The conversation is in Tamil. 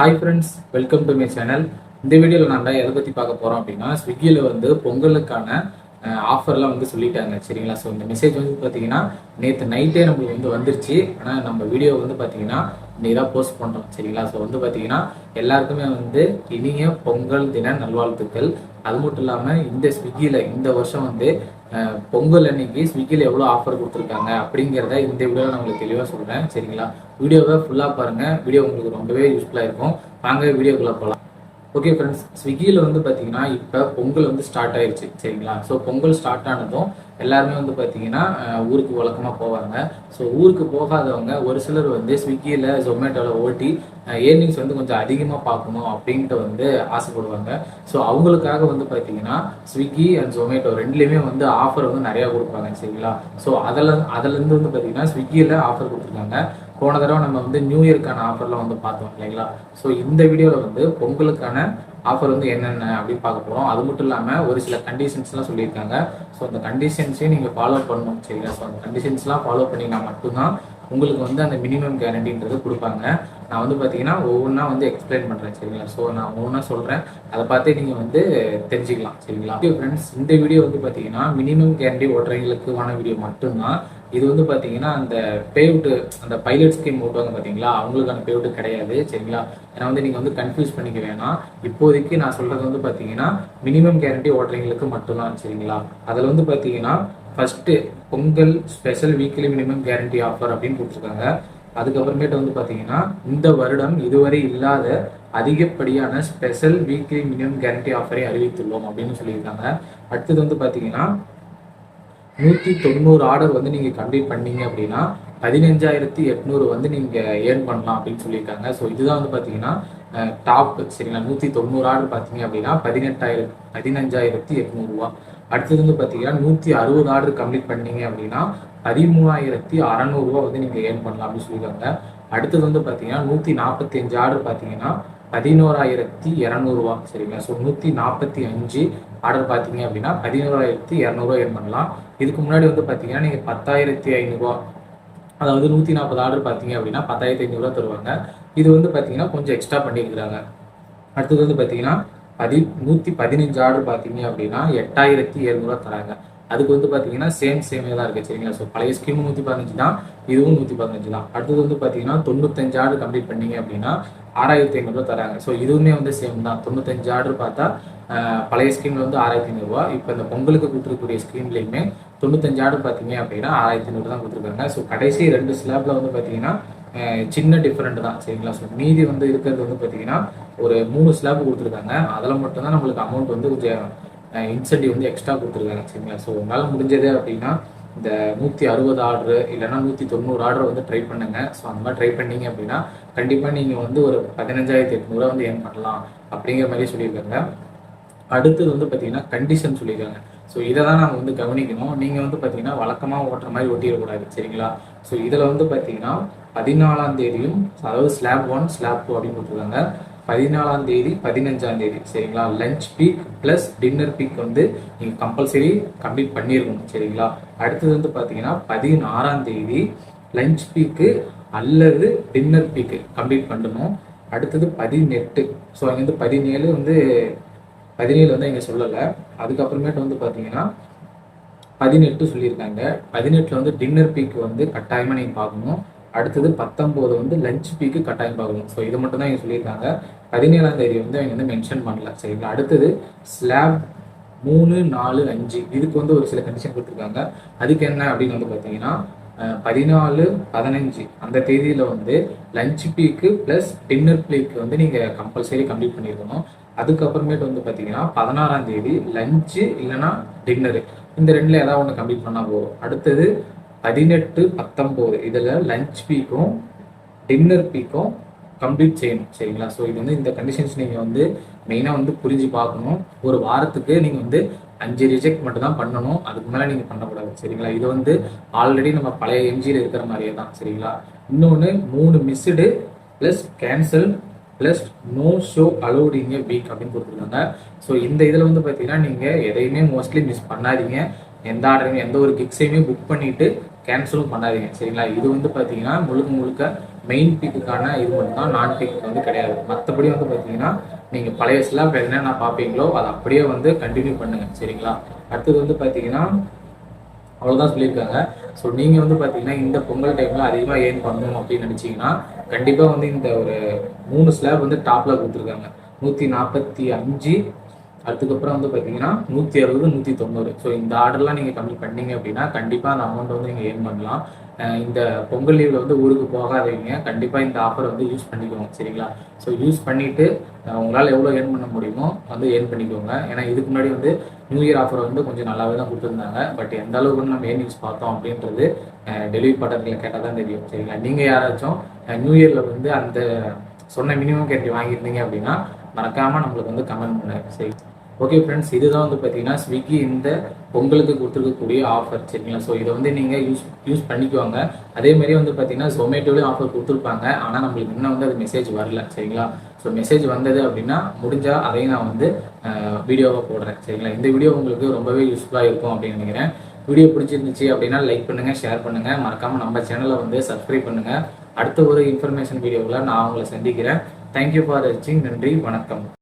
Hi friends welcome to my channel இந்த வீடியோவில் நம்ம எதை பற்றி பார்க்க போகிறோம் அப்படின்னா ஸ்விக்கியில் வந்து பொங்கலுக்கான ஆஃபர்லாம் வந்து சொல்லிட்டாங்க. சரிங்களா? ஸோ இந்த மெசேஜ் வந்து பார்த்தீங்கன்னா நேற்று நைட்டே நம்மளுக்கு வந்து வந்துருச்சு. ஆனால் நம்ம வீடியோ வந்து பார்த்தீங்கன்னா இன்றைக்கி தான் போஸ்ட் பண்ணுறோம் சரிங்களா? ஸோ வந்து பார்த்தீங்கன்னா எல்லாருக்குமே வந்து இனிய பொங்கல் தின நல்வாழ்த்துக்கள். அது மட்டும் இல்லாமல் இந்த ஸ்விக்கியில் இந்த வருஷம் வந்து பொங்கல் அன்னைக்கு ஸ்விக்கியில் எவ்வளோ ஆஃபர் கொடுத்துருக்காங்க அப்படிங்கிறத இந்த வீடியோவில் நான் உங்களுக்கு தெளிவாக சொல்கிறேன் சரிங்களா? வீடியோவை ஃபுல்லாக பாருங்கள் வீடியோ உங்களுக்கு ரொம்பவே யூஸ்ஃபுல்லாக இருக்கும். வாங்க வீடியோக்குள்ளே போகலாம் ஓகே ஃப்ரெண்ட்ஸ் ஸ்விக்கியில் வந்து பார்த்தீங்கன்னா இப்போ பொங்கல் வந்து ஸ்டார்ட் ஆயிடுச்சு சரிங்களா? ஸோ பொங்கல் ஸ்டார்ட் ஆனதும் எல்லாருமே வந்து பார்த்தீங்கன்னா ஊருக்கு வழக்கமாக போவாங்க. ஸோ ஊருக்கு போகாதவங்க ஒரு சிலர் வந்து ஸ்விக்கியில் ஜொமேட்டோவில் ஓட்டி ஏர்னிங்ஸ் வந்து கொஞ்சம் அதிகமாக பார்க்கணும் அப்படின்ட்டு வந்து ஆசைப்படுவாங்க. ஸோ அவங்களுக்காக வந்து பார்த்தீங்கன்னா ஸ்விக்கி அண்ட் ஜொமேட்டோ ரெண்டுலேயுமே வந்து ஆஃபர் வந்து நிறையா கொடுப்பாங்க. சரிங்களா? ஸோ அதில் அதுலேருந்து வந்து பார்த்தீங்கன்னா ஸ்விக்கியில் ஆஃபர் கொடுத்துருக்காங்க. போன தடவை நம்ம வந்து நியூ இயர்க்கான ஆஃபர்லாம் வந்து பார்த்தோம் இல்லைங்களா? ஸோ இந்த வீடியோவில் வந்து பொங்கலுக்கான ஆஃபர் வந்து என்னென்ன அப்படின்னு பார்க்க போகிறோம் அது மட்டும் இல்லாமல் ஒரு சில கண்டிஷன்ஸ்லாம் சொல்லியிருக்காங்க. ஸோ அந்த கண்டிஷன்ஸையும் நீங்கள் ஃபாலோ பண்ணணும் சரிங்களா? ஸோ அந்த கண்டிஷன்ஸ்லாம் ஃபாலோ பண்ணிங்கன்னா மட்டும்தான் உங்களுக்கு வந்து அந்த மினிமம் கேரண்டின்றது கொடுப்பாங்க. நான் வந்து பார்த்தீங்கன்னா ஒவ்வொன்றா வந்து எக்ஸ்பிளைன் பண்ணுறேன் சரிங்களா? ஸோ நான் ஒவ்வொன்றா சொல்கிறேன் அதை பார்த்தே நீங்கள் வந்து தெரிஞ்சுக்கலாம் சரிங்களா? ஓகே ஃப்ரெண்ட்ஸ் இந்த வீடியோ வந்து பார்த்தீங்கன்னா மினிமம் கேரண்டி ஓட்டுறவங்களுக்கான வீடியோ மட்டும்தான். இது வந்து பார்த்தீங்கன்னா அந்த பேவுட்டு அந்த பைலட் ஸ்கீம் ஓட்டுவாங்க பார்த்தீங்களா அவங்களுக்கான பேவுட்டு கிடையாது சரிங்களா? ஏன்னா வந்து நீங்கள் வந்து கன்ஃபியூஸ் பண்ணிக்க வேணாம். இப்போதைக்கு நான் சொல்கிறது வந்து பார்த்தீங்கன்னா மினிமம் கேரண்டி ஓட்டுறவங்களுக்கு மட்டும்தான் சரிங்களா? அதில் வந்து பார்த்தீங்கன்னா first Pongal special weekly minimum guarantee offer அப்படின்னு கொடுத்துருக்காங்க அதுக்கப்புறமேட்டு வந்து பார்த்தீங்கன்னா இந்த வருடம் இதுவரை இல்லாத அதிகப்படியான ஸ்பெஷல் வீக்லி மினிமம் கேரண்டி ஆஃபரை அறிவித்துள்ளோம் அப்படின்னு சொல்லியிருக்காங்க. அடுத்தது வந்து பார்த்தீங்கன்னா நூற்றி தொண்ணூறு ஆர்டர் வந்து நீங்கள் கம்ப்ளீட் பண்ணீங்க அப்படின்னா பதினஞ்சாயிரத்தி எட்நூறு வந்து நீங்கள் ஏர்ன் பண்ணலாம் அப்படின்னு சொல்லியிருக்காங்க. ஸோ இதுதான் வந்து பார்த்தீங்கன்னா டாப் சரிங்களா? நூற்றி தொண்ணூறு ஆர்டர் பார்த்தீங்க அப்படின்னா பதினெட்டாயிரம் பதினஞ்சாயிரத்தி எட்நூறுரூவா அடுத்தது வந்து பார்த்தீங்கன்னா நூற்றி அறுபது ஆர்டர் கம்ப்ளீட் பண்ணீங்க அப்படின்னா பதிமூணாயிரத்தி அறநூறுவா வந்து நீங்கள் ஏர்ன் பண்ணலாம் அப்படின்னு சொல்லியிருக்காங்க. அடுத்தது வந்து பார்த்தீங்கன்னா நூற்றி நாற்பத்தி அஞ்சு ஆர்டர் பார்த்தீங்கன்னா பதினோராயிரத்தி இரநூறுவா சரிங்களா? ஸோ நூற்றி நாற்பத்தி அஞ்சு ஆர்டர் பார்த்தீங்க அப்படின்னா பதினோராயிரத்தி இரநூறுவா ஏர்ன் பண்ணலாம். இதுக்கு முன்னாடி வந்து பார்த்தீங்கன்னா நீங்கள் பத்தாயிரத்தி ஐநூறுரூவா அதாவது நூற்றி நாற்பது ஆர்டர் பார்த்தீங்க அப்படின்னா பத்தாயிரத்தி ஐநூறுரூவா தருவாங்க. இது வந்து பார்த்தீங்கன்னா கொஞ்சம் எக்ஸ்ட்ரா பண்ணியிருக்கிறாங்க. அடுத்தது வந்து பார்த்தீங்கன்னா பதி நூற்றி பதினஞ்சு ஆர்டர் பார்த்தீங்க அப்படின்னா எட்டாயிரத்தி எழுநூறுவா தராங்க. அதுக்கு வந்து பார்த்தீங்கன்னா சேம் சேமே தான் இருக்குது சரிங்களா? ஸோ பழைய ஸ்கீமும் நூற்றி பதினஞ்சு தான் இதுவும் நூற்றி பதினஞ்சு தான். அடுத்தது வந்து பார்த்தீங்கன்னா தொண்ணூத்தஞ்சு ஆர்டர் கம்ப்ளீட் பண்ணீங்க அப்படின்னா ஆறாயிரத்தி ஐநூறுரூவா தராங்க. ஸோ இதுவுமே வந்து சேம் தான். தொண்ணூத்தஞ்சு ஆர்டர் பார்த்தா பழைய ஸ்கீமில் வந்து ஆறாயிரத்தி ஐநூறுரூவா இப்போ இந்த பொங்கலுக்கு கொடுத்துருக்கக்கூடிய ஸ்கீம்லேயுமே தொண்ணூத்தஞ்சு ஆர்டர் பார்த்தீங்க அப்படின்னா ஆறாயிரத்தி ஐநூறு தான் கொடுத்துருக்காங்க. ஸோ கடைசி ரெண்டு ஸ்லாப்ல வந்து பார்த்தீங்கன்னா சின்ன டிஃப்ரெண்ட் தான். சரிங்களா? ஸோ மீதி வந்து இருக்கிறது வந்து பார்த்தீங்கன்னா ஒரு மூணு ஸ்லாப் கொடுத்துருக்காங்க. அதில் மட்டும்தான் நம்மளுக்கு அமௌண்ட் வந்து கொஞ்சம் இன்சென்டிவ் வந்து எக்ஸ்ட்ரா கொடுத்துருக்காங்க. சரிங்களா? ஸோ உங்களால் முடிஞ்சது அப்படின்னா இந்த நூற்றி அறுபது ஆர்டரு இல்லைன்னா நூற்றி தொண்ணூறு ஆர்டர் வந்து ட்ரை பண்ணுங்க. ஸோ அந்த மாதிரி ட்ரை பண்ணீங்க அப்படின்னா கண்டிப்பாக நீங்கள் வந்து ஒரு பதினஞ்சாயிரத்தி எட்நூறுவா வந்து ஏர்ன் பண்ணலாம். அப்படிங்கிற மாதிரி சொல்லியிருக்காங்க. அடுத்தது வந்து பார்த்தீங்கன்னா கண்டிஷன் சொல்லியிருக்காங்க. ஸோ இதை தான் நம்ம வந்து கவனிக்கணும். நீங்கள் வந்து பார்த்தீங்கன்னா வழக்கமாக ஓட்டுற மாதிரி ஓட்டிடக்கூடாது சரிங்களா? ஸோ இதில் வந்து பார்த்தீங்கன்னா பதினாலாம் தேதியும் அதாவது ஸ்லாப் ஒன் ஸ்லாப் டூ அப்படின்னு கொடுத்துருக்காங்க. பதினாலாம் தேதி பதினஞ்சாம் தேதி. சரிங்களா? Lunch peak plus dinner peak வந்து நீங்கள் கம்பல்சரி கம்ப்ளீட் பண்ணியிருக்கணும். சரிங்களா? அடுத்தது வந்து பார்த்தீங்கன்னா பதினாறாம் தேதி லஞ்ச் பீக்கு அல்லது டின்னர் பீக்கு கம்ப்ளீட் பண்ணணும். அடுத்தது பதினெட்டு. ஸோ அங்கே வந்து பதினேழு வந்து பதினேழு வந்து இங்கே சொல்லலை. அதுக்கப்புறமேட்டு வந்து பார்த்தீங்கன்னா பதினெட்டு சொல்லியிருக்காங்க. பதினெட்டில் வந்து டின்னர் பீக் வந்து கட்டாயமாக நீங்கள் பார்க்கணும். அடுத்தது பத்தொம்போது வந்து லஞ்ச் பீக்கு கட்டாயம் பார்க்கணும். ஸோ இது மட்டும் தான் இங்கே சொல்லியிருக்காங்க. பதினேழாம் தேதி வந்து அவங்க வந்து மென்ஷன் பண்ணல. சரிங்களா அடுத்தது ஸ்லாப் மூணு நாலு அஞ்சு. இதுக்கு வந்து ஒரு சில கண்டிஷன் கொடுத்துருக்காங்க. அதுக்கு என்ன அப்படின்னு வந்து பார்த்தீங்கன்னா பதினாலு பதினஞ்சு. அந்த தேதியில் வந்து lunch peak plus dinner peak வந்து நீங்கள் கம்பல்சரி கம்ப்ளீட் பண்ணியிருக்கணும். அதுக்கப்புறமேட்டு வந்து பார்த்தீங்கன்னா பதினாறாம் தேதி லஞ்சு இல்லைன்னா டின்னரு இந்த ரெண்டில் ஏதாவது ஒன்று கம்ப்ளீட் பண்ணால் போதும். அடுத்தது பதினெட்டு பத்தொம்போது இதில் லஞ்ச் பீக்கும் டின்னர் பீக்கும் கம்ப்ளீட் செய்யணும். சரிங்களா? ஸோ இது வந்து இந்த கண்டிஷன்ஸ் நீங்கள் வந்து மெயினாக வந்து புரிஞ்சு பார்க்கணும். ஒரு வாரத்துக்கு நீங்கள் வந்து அஞ்சு ரிஜெக்ட் மட்டும் தான் பண்ணணும். அதுக்கு மேலே நீங்கள் பண்ணக்கூடாது. சரிங்களா? இது வந்து ஆல்ரெடி நம்ம பழைய எம்ஜியில் இருக்கிற மாதிரியே தான். சரிங்களா? இன்னொன்று மூணு missed plus cancel plus no show allowed in week அப்படின்னு கொடுத்துருக்காங்க. ஸோ இந்த இதில் வந்து பார்த்தீங்கன்னா நீங்கள் எதையுமே மோஸ்ட்லி மிஸ் பண்ணாதீங்க. எந்த ஆர்டரையும் எந்த ஒரு கிக்ஸையுமே புக் பண்ணிட்டு கேன்சலும் பண்ணாதீங்க. சரிங்களா? இது வந்து பார்த்தீங்கன்னா முழுக்க முழுக்க மெயின் பீக்குக்கான இது மட்டும்தான் நான் பீக்கு வந்து கிடையாது. மற்றபடி வந்து பார்த்தீங்கன்னா நீங்கள் பழைய சில என்னென்ன பார்ப்பீங்களோ அதை அப்படியே வந்து கண்டினியூ பண்ணுங்க. சரிங்களா? அடுத்தது வந்து பார்த்தீங்கன்னா அவ்வளோதான் சொல்லியிருக்காங்க. ஸோ நீங்கள் வந்து பார்த்தீங்கன்னா இந்த பொங்கல் டைமில் அதிகமாக ஏர்ன் பண்ணணும் அப்படின்னு நினச்சிங்கன்னா கண்டிப்பாக வந்து இந்த ஒரு மூணு ஸ்லாப் வந்து டாப்பில் கொடுத்துருக்காங்க. நூற்றி நாற்பத்தி அஞ்சு அதுக்கப்புறம் வந்து பார்த்தீங்கன்னா நூற்றி அறுபது நூற்றி தொண்ணூறு. ஸோ இந்த ஆர்டர்லாம் நீங்கள் கம்மி பண்ணீங்க அப்படின்னா கண்டிப்பாக அந்த அமௌண்ட் வந்து நீங்கள் ஏர்ன் பண்ணலாம். இந்த பொங்கல் லீவில் வந்து ஊருக்கு போகாதீங்க. கண்டிப்பாக இந்த ஆஃபர் வந்து யூஸ் பண்ணிக்கோங்க சரிங்களா? ஸோ யூஸ் பண்ணிவிட்டு உங்களால் எவ்வளோ ஏர்ன் பண்ண முடியுமோ வந்து ஏர்ன் பண்ணிக்கோங்க. ஏன்னா இதுக்கு முன்னாடி வந்து நியூ இயர் ஆஃபர் வந்து கொஞ்சம் நல்லாவே தான் கொடுத்துருந்தாங்க. பட் எந்த அளவுக்கு நம்ம ஏன் யூஸ் பார்த்தோம் அப்படின்றது டெலிவரி பட்டத்தில் கேட்டால் தான் தெரியும் சரிங்களா? நீங்கள் யாராச்சும் நியூ இயரில் வந்து அந்த சொன்ன மினிமம் கேட்டு வாங்கியிருந்தீங்க அப்படின்னா மறக்காமல் நம்மளுக்கு வந்து கமெண்ட் பண்ணுங்க சரி. ஓகே ஃப்ரெண்ட்ஸ் இதுதான் வந்து பார்த்தீங்கன்னா ஸ்விக்கி இந்த பொங்கலுக்கு கொடுத்துருக்கக்கூடிய ஆஃபர் சரிங்களா? ஸோ இதை வந்து நீங்கள் யூஸ் யூஸ் பண்ணிக்குவாங்க. அதே மாதிரி வந்து பார்த்தீங்கன்னா ஜொமேட்டோலையும் ஆஃபர் கொடுத்துருப்பாங்க. ஆனால் நம்மளுக்கு இன்னும் வந்து அது மெசேஜ் வரல சரிங்களா? ஸோ மெசேஜ் வந்தது அப்படின்னா முடிஞ்சால் அதையும் நான் வந்து வீடியோவாக போடுறேன் சரிங்களா? இந்த வீடியோ உங்களுக்கு ரொம்பவே யூஸ்ஃபுல்லாக இருக்கும் அப்படின்னு நினைக்கிறேன். வீடியோ பிடிச்சிருந்துச்சு அப்படின்னா லைக் பண்ணுங்கள் ஷேர் பண்ணுங்கள் மறக்காமல் நம்ம சேனலை வந்து சப்ஸ்கிரைப் பண்ணுங்கள் அடுத்த ஒரு இன்ஃபர்மேஷன் வீடியோவில் நான் உங்களை சந்திக்கிறேன். தேங்க்யூ ஃபார் வாட்சிங் நன்றி வணக்கம்.